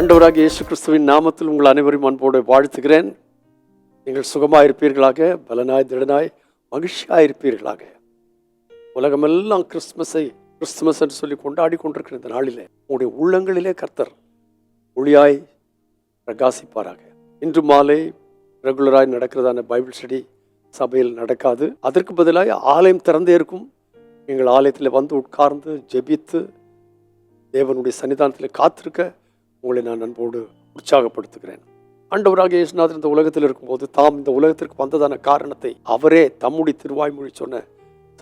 அண்டவராக இயேசு கிறிஸ்துவின் நாமத்தில் உங்கள் அனைவரும் அன்போடு வாழ்த்துகிறேன். நீங்கள் சுகமாக இருப்பீர்களாக பலனாய் திடனாய் மகிழ்ச்சியாக இருப்பீர்களாக உலகமெல்லாம் கிறிஸ்துமஸை கிறிஸ்துமஸ் என்று சொல்லி கொண்டாடி கொண்டிருக்கிற இந்த நாளில் உங்களுடைய உள்ளங்களிலே கர்த்தர் ஒளியாய் பிரகாசிப்பாராக. இன்று மாலை ரெகுலராய் நடக்கிறதான பைபிள் ஸ்டடி சபையில் நடக்காது. அதற்கு பதிலாக ஆலயம் திறந்தே இருக்கும். எங்கள் ஆலயத்தில் வந்து உட்கார்ந்து ஜெபித்து தேவனுடைய சன்னிதானத்தில் காத்திருக்க உங்களை நான் அன்போடு உற்சாகப்படுத்துகிறேன். ஆண்டவராக இயேசுநாதர் இந்த உலகத்தில் இருக்கும்போது தாம் இந்த உலகத்திற்கு வந்ததான காரணத்தை அவரே தம்முடைய திருவாய்மொழி சொன்ன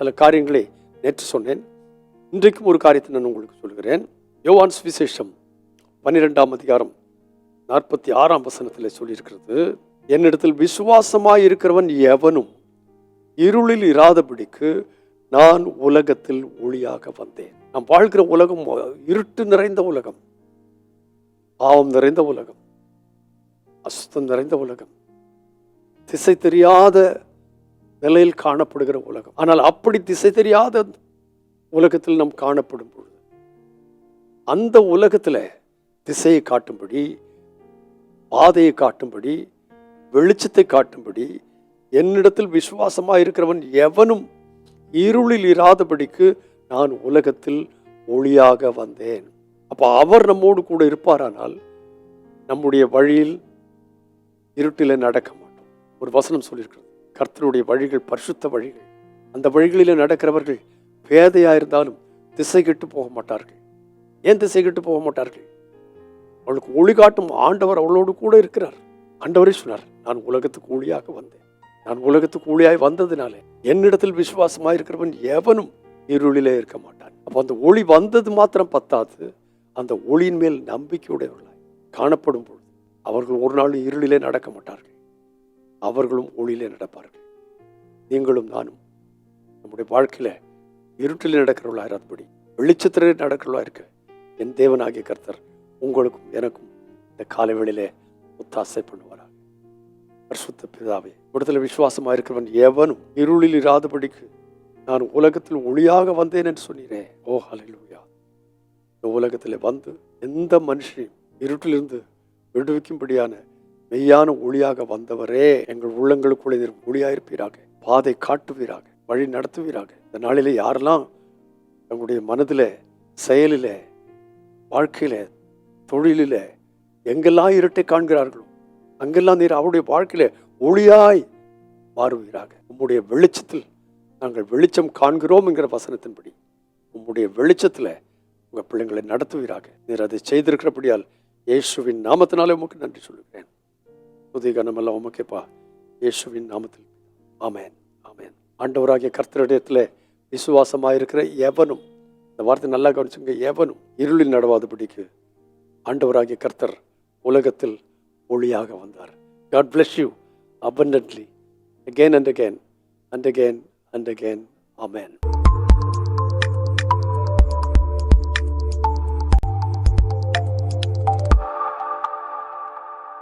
சில காரியங்களை நேற்று சொன்னேன். இன்றைக்கும் ஒரு காரியத்தை நான் உங்களுக்கு சொல்கிறேன். யோவான்ஸ் விசேஷம் பன்னிரெண்டாம் அதிகாரம் நாற்பத்தி ஆறாம் வசனத்தில் சொல்லியிருக்கிறது என்னிடத்தில் விசுவாசமாய் இருக்கிறவன் எவனும் இருளில் இராதபடிக்கு நான் உலகத்தில் ஒளியாக வந்தேன். நாம் வாழ்கிற உலகம் இருட்டு நிறைந்த உலகம். பாவம் நிறைந்த உலகம் அசுத்தம் நிறைந்த உலகம் திசை தெரியாத நிலையில் காணப்படுகிற உலகம். ஆனால் அப்படி திசை தெரியாத உலகத்தில் நாம் காணப்படும் பொழுது அந்த உலகத்தில் திசையை காட்டும்படி பாதையை காட்டும்படி வெளிச்சத்தை காட்டும்படி என்னிடத்தில் விசுவாசமாக இருக்கிறவன் எவனும் இருளில் இராதபடிக்கு நான் உலகத்தில் ஒளியாக வந்தேன். அப்போ அவர் நம்மோடு கூட இருப்பாரானால் நம்முடைய வழியில் இருட்டில் நடக்க மாட்டோம். ஒரு வசனம் சொல்லியிருக்கிறது. கர்த்தருடைய வழிகள் பரிசுத்த வழிகள். அந்த வழிகளில் நடக்கிறவர்கள் பேதையாக இருந்தாலும் திசை கெட்டு போக மாட்டார்கள். ஏன் திசை கெட்டு போக மாட்டார்கள்? அவளுக்கு ஒளி காட்டும் ஆண்டவர் அவளோடு கூட இருக்கிறார். ஆண்டவரே சொன்னார் நான் உலகத்துக்கு ஊழியாக வந்தேன். நான் உலகத்துக்கு ஒளியாய் வந்ததுனாலே என்னிடத்தில் விசுவாசமாக இருக்கிறவன் எவனும் இருளிலே இருக்க மாட்டான். அப்போ அந்த ஒளி வந்தது மாத்திரம் பத்தாது. அந்த ஒளியின் மேல் நம்பிக்கையுடையவர்களாய் காணப்படும் பொழுது அவர்கள் ஒரு நாள் இருளிலே நடக்க மாட்டார்கள். அவர்களும் ஒளியிலே நடப்பார்கள். நீங்களும் நானும் நம்முடைய வாழ்க்கையில இருட்டிலே நடக்கிறவர்களாக இராதபடி வெளிச்சத்திலே நடக்கிறவர்களாக இருக்க என் தேவனாகிய கர்த்தர் உங்களுக்கும் எனக்கும் இந்த காலை வேளையிலே ஒத்தாசை பண்ணுவாராக. பரிசுத்த பிதாவே விடுதலை விசுவாசமாக இருக்கிறவன் எவனும் இருளில் இராதபடிக்கு நான் உலகத்தில் ஒளியாக வந்தேன் என்று சொன்னீரே. ஓ ஹalleluya. இந்த உலகத்தில் வந்து எந்த மனுஷனையும் இருட்டிலிருந்து விடுவிக்கும்படியான மெய்யான ஒளியாக வந்தவரே எங்கள் உள்ளங்களுக்குள்ளே ஒளியாயிருப்பீராக பாதை காட்டுவீராக வழி நடத்துவீராக. இந்த நாளிலே யாரெல்லாம் தங்களுடைய மனதில் செயலில் வாழ்க்கையில தொழிலில் எங்கெல்லாம் இருட்டை காண்கிறார்களோ அங்கெல்லாம் நீர் அவருடைய வாழ்க்கையில் ஒளியாய் மாறுவீராக. உம்முடைய வெளிச்சத்தில் நாங்கள் வெளிச்சம் காண்கிறோம் என்கிற வசனத்தின்படி உம்முடைய வெளிச்சத்தில் உங்கள் பிள்ளைங்களை நடத்துவீராக. நீர் அதை செய்திருக்கிறபடியால் இயேசுவின் நாமத்தினாலே உமக்கு நன்றி சொல்லுகிறேன். புதிய கனமெல்லாம் உமக்கேப்பா. இயேசுவின் நாமத்தில். ஆமேன். ஆமேன். ஆண்டவராகிய கர்த்தரிடத்தில் விசுவாசமாக இருக்கிற எவனும் இந்த வார்த்தை நல்லா கவனிச்சுங்க எவனும் இருளில் நடவாதபடிக்கு ஆண்டவராகிய கர்த்தர் உலகத்தில் ஒளியாக வந்தார். God bless you abundantly. Again and again and again and again. Amen.